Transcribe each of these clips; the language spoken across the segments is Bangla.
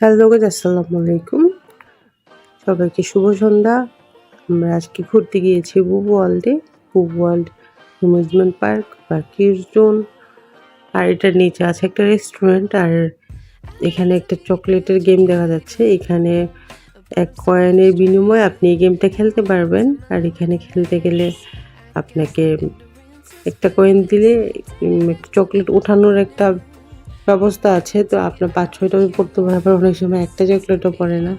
হ্যালো গাইজ আসসালামু আলাইকুম। সবাইকে শুভ সন্ধ্যা। আমরা আজকে ঘুরতে গিয়েছি বুবু ওয়ার্ল্ডে বুবু ওয়ার্ল্ড অ্যামিউজমেন্ট পার্ক বা জোন আর এটার নিচে আছে একটা রেস্টুরেন্ট আর এখানে একটা চকলেটের গেম দেখা যাচ্ছে। এখানে এক কয়েনের বিনিময়ে আপনি এই গেমটা খেলতে পারবেন। আর এখানে খেলতে গেলে আপনাকে একটা কয়েন দিলে চকলেট ওঠানোর একটা ব্যবস্থা আছে, তো আপনার পাঁচ ছয়টা পড়তে পারে, আবার অনেক সময় একটা চকলেটও পড়ে না।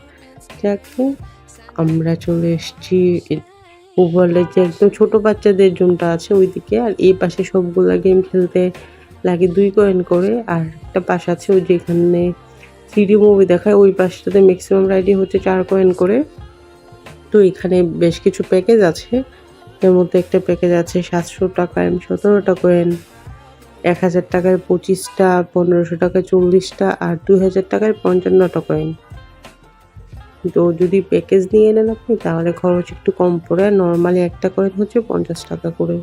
যাকে আমরা চলে এসেছি ওভারলে যে একদম ছোটো বাচ্চাদের জোনটা আছে ওইদিকে, আর এই পাশে সবগুলা গেম খেলতে লাগে দুই কয়েন করে, আর একটা পাশ আছে ওই যেখানে থ্রিডি মুভি দেখায়, ওই পাশটাতে ম্যাক্সিমাম রাইডই হচ্ছে চার কয়েন করে। তো এখানে বেশ কিছু প্যাকেজ আছে, এর মধ্যে একটা প্যাকেজ আছে সাতশো টাকায় সতেরোটা কয়েন এক হাজার টাকায় পঁচিশটা, পনেরোশো টাকায় চল্লিশটা আর দুই হাজার টাকায় পঞ্চান্নটা কয়েন তো যদি প্যাকেজ নিয়ে নেন আপনি, তাহলে খরচ একটু কম পড়ে নর্মালি একটা কয়েন হচ্ছে পঞ্চাশ টাকা করে।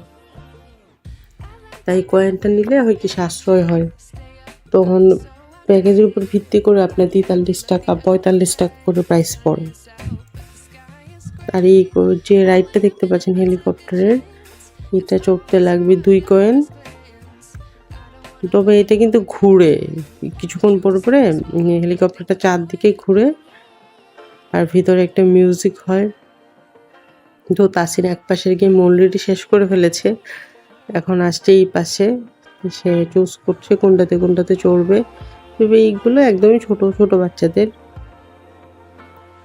তাই কয়েনটা নিলে হয় কি সাশ্রয় হয়। তখন প্যাকেজের উপর ভিত্তি করে আপনার তেতাল্লিশ টাকা, পঁয়তাল্লিশ টাকা করে প্রাইস পড়ে। আর এই যে রাইডটা দেখতে পাচ্ছেন হেলিকপ্টারের এটা চড়তে লাগবে দুই কয়েন তবে এটা কিন্তু ঘুরে, কিছুক্ষণ পরে পরে হেলিকপ্টারটা চারদিকে ঘুরে, আর ভিতরে একটা মিউজিক হয়। তো তাসিন এক পাশের গেম অলরেডি শেষ করে ফেলেছে। এখন আসছে এই পাশে, সে চুজ করছে কোনটাতে কোনটাতে চড়বে। তবে এইগুলো একদমই ছোট ছোট বাচ্চাদের।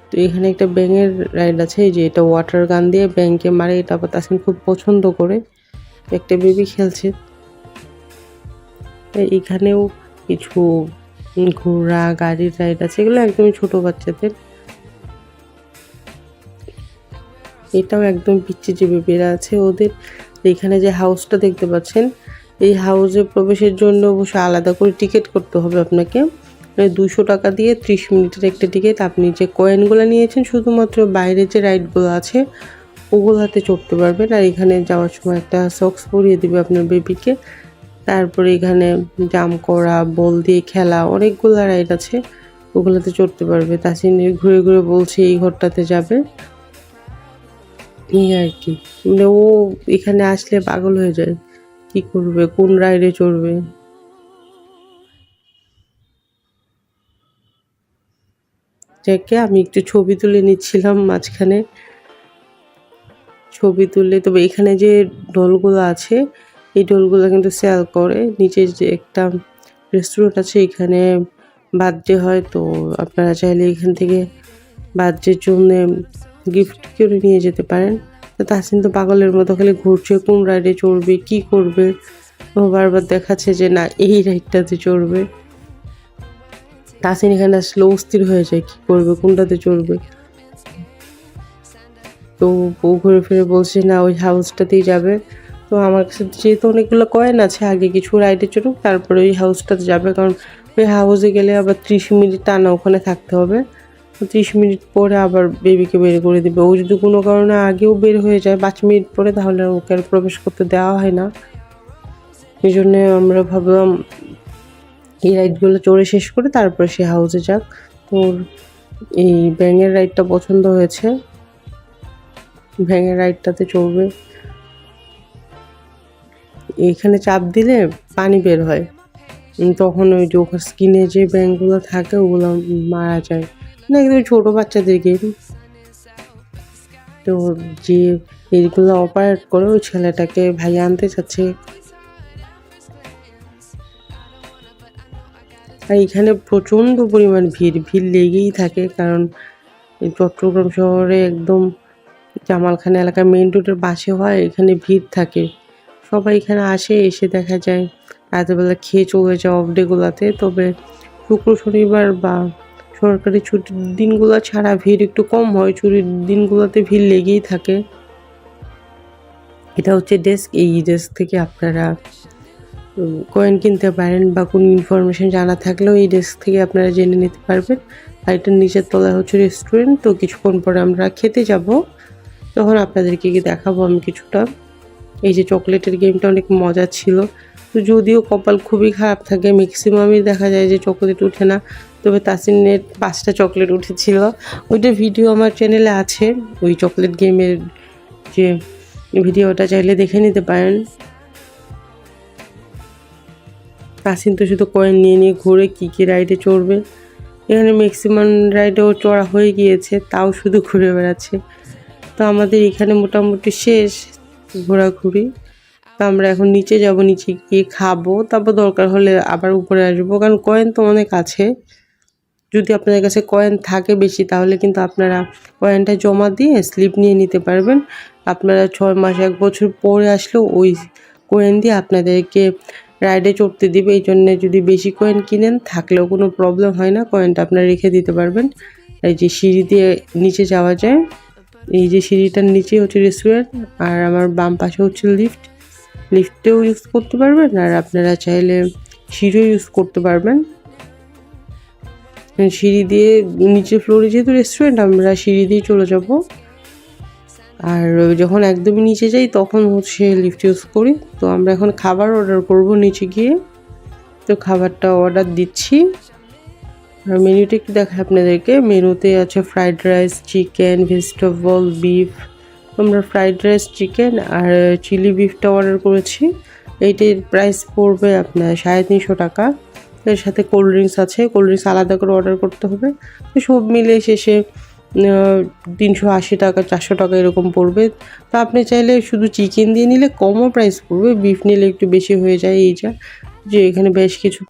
তো এখানে একটা ব্যাঙের রাইড আছে যে এটা ওয়াটার গান দিয়ে ব্যাংকে মারে, এটা আবার তাসিন খুব পছন্দ করে। একটা বেবি খেলছে। তাই এখানেও কিছু ঘোড়া, গাড়ির রাইড আছে, এগুলো একদমই ছোট বাচ্চাদের। এটাও একদম পিচ্ছি যে বেবিরা আছে, ওদের এখানে যে হাউসটা দেখতে পাচ্ছেন, এই হাউসে প্রবেশের জন্য অবশ্য আলাদা করে টিকিট করতে হবে আপনাকে। দুশো টাকা দিয়ে ত্রিশ মিনিটের একটা টিকিট আপনি যে কয়েনগুলো নিয়েছেন, শুধুমাত্র বাইরে যে রাইডগুলো আছে ওগুলোতে চড়তে পারবেন। আর এখানে যাওয়ার সময় একটা সক্স পরিয়ে দেবে আপনার বেবিকে তারপরে এখানে জাম করা, বল দিয়ে খেলা, অনেকগুলো রাইড আছে। ওগুলোতে চড়তে পারবে। তাসিন ঘুরে ঘুরে বলছে এই ঘরটাতে যাবে। এই আর কি। মানে ও এখানে আসলে পাগল হয়ে যায়। কি করবে? কোন রাইডে চড়বে? যাকে আমি একটু ছবি তুলে নিচ্ছিলাম মাঝখানে। ছবি তুললে, তবে এখানে যে ডলগুলো আছে এই ডলগুলো কিন্তু সেল করে। নিচে যে একটা রেস্টুরেন্ট আছে, এখানে বার্থডে হয়, তো আপনারা চাইলে এখান থেকে বার্থডের জন্য গিফট করে নিয়ে যেতে পারেন। তো তাসিন তো পাগলের মতো খালি ঘুরছে, কোন রাইডে চড়বে, কি করবে? ও বারবার দেখাচ্ছে যে, না, এই রাইডটাতে চড়বে। তাসিন এখানে আসলে অস্থির হয়ে যায়, কি করবে, কোনটাতে চড়বে? তো বউ ঘুরে ফিরে বলছে, না, ওই হাউসটাতেই যাবে। তো আমার কাছে যেহেতু অনেকগুলো কয়েন আছে, আগে কিছু রাইডে চড়ুক, তারপরে ওই হাউসটাতে যাবে। কারণ ওই হাউসে গেলে আবার ত্রিশ মিনিট টানা ওখানে থাকতে হবে। ত্রিশ মিনিট পরে আবার বেবিকে বের করে দিবে। ও যদি কোনো কারণে আগেও বের হয়ে যায় পাঁচ মিনিট পরে, তাহলে ওকে আর প্রবেশ করতে দেওয়া হয় না। এই জন্যে আমরা ভাবলাম এই রাইডগুলো চড়ে শেষ করে তারপরে সে হাউসে যাক। তোর এই ব্যাঙের রাইডটা পছন্দ হয়েছে। ব্যাঙের রাইডটাতে চড়বে। এখানে চাপ দিলে পানি বের হয়। তখন ওই যে ওখানে স্কিনে যে ব্যাঙগুলো থাকে, ওগুলো মারা যায়। না একদম ছোটো বাচ্চাদের গেম তো যে এইগুলো অপারেট করে, ওই ছেলেটাকে ভাই আনতে চাচ্ছে। আর এখানে প্রচণ্ড পরিমাণ ভিড় ভিড় লেগেই থাকে। কারণ চট্টগ্রাম শহরে একদম জামালখানা এলাকার মেন রোডের পাশে হয়, এখানে ভিড় থাকে। সবাই এখানে আসে, এসে দেখা যায় রাতেরবেলা খেয়ে চলে যায় অফ ডেগুলোতে তবে শুক্র, শনিবার বা সরকারি ছুটির দিনগুলো ছাড়া ভিড় একটু কম হয়। ছুটির দিনগুলোতে ভিড় লেগেই থাকে। এটা হচ্ছে ডেস্ক এই ডেস্ক থেকে আপনারা কয়েন কিনতে পারেন বা কোনো ইনফরমেশন জানা থাকলেও এই ডেস্ক থেকে আপনারা জেনে নিতে পারবেন। আর এটার নিচের তলায় হচ্ছে রেস্টুরেন্ট তো কিছুক্ষণ পরে আমরা খেতে যাব। তখন আপনাদেরকে দেখাবো আমি কিছুটা। এই যে চকলেটের গেমটা অনেক মজা ছিল। তো যদিও কপাল খুবই খারাপ থাকে ম্যাক্সিমামই দেখা যায় যে চকলেট উঠে না। তবে তাসিনের পাঁচটা চকলেট উঠেছিল। ওইটা ভিডিও আমার চ্যানেলে আছে। ওই চকলেট গেমের যে ভিডিওটা চাইলে দেখে নিতে পারেন। তাসিন তো শুধু কয়েন নিয়ে নিয়ে ঘুরে কী কী রাইডে চড়বে। এখানে ম্যাক্সিমাম রাইডেও চড়া হয়ে গিয়েছে, তাও শুধু ঘুরে বেড়াচ্ছে। তো আমাদের এখানে মোটামুটি শেষ। ঘোরাঘুরি। তো আমরা এখন নিচে যাব, নিচে গিয়ে খাব। তারপর দরকার হলে আবার উপরে আসব। কারণ কয়েন তো অনেক আছে। যদি আপনাদের কাছে কয়েন থাকে বেশি, তাহলে কিন্তু আপনারা কয়েনটা জমা দিয়ে স্লিপ নিয়ে নিতে পারবেন। আপনারা ছয় মাস, এক বছর পরে আসলেও ওই কয়েন দিয়ে আপনাদেরকে রাইডে চড়তে দিবে। এই জন্যে যদি বেশি কয়েন কিনেন, থাকলেও কোনো প্রবলেম হয় না। কয়েনটা আপনারা রেখে দিতে পারবেন। এই যে সিঁড়ি দিয়ে নিচে যাওয়া যায়। এই যে সিঁড়িটার নিচে হচ্ছে রেস্টুরেন্ট আর আমার বাম পাশে হচ্ছে লিফট। লিফটেও ইউজ করতে পারবেন আর আপনারা চাইলে সিঁড়িও ইউজ করতে পারবেন। সিঁড়ি দিয়ে নিচে ফ্লোরে যেহেতু রেস্টুরেন্ট আমরা সিঁড়ি দিয়ে চলে যাব। আর যখন একদমই নিচে যাই, তখন হচ্ছে লিফট ইউজ করি। তো আমরা এখন খাবার অর্ডার করব নিচে গিয়ে। তো খাবারটা অর্ডার দিচ্ছি। মেনুটা একটু দেখাই আপনাদেরকে। মেনুতে আছে fried rice chicken vegetable beef আমরা ফ্রাইড রাইস চিকেন আর চিলি বিফটা অর্ডার করেছি। এইটির প্রাইস পড়বে আপনার সাড়ে তিনশো টাকা। এর সাথে কোল্ড ড্রিঙ্কস আছে। কোল্ড ড্রিঙ্কস আলাদা করে অর্ডার করতে হবে। তো সব মিলে শেষে তিনশো আশি টাকা, চারশো টাকা এরকম পড়বে। তো আপনি চাইলে শুধু চিকেন দিয়ে নিলে কমও প্রাইস পড়বে। বিফ নিলে একটু বেশি হয়ে যায় এই যা। যে এখানে বেশ কিছু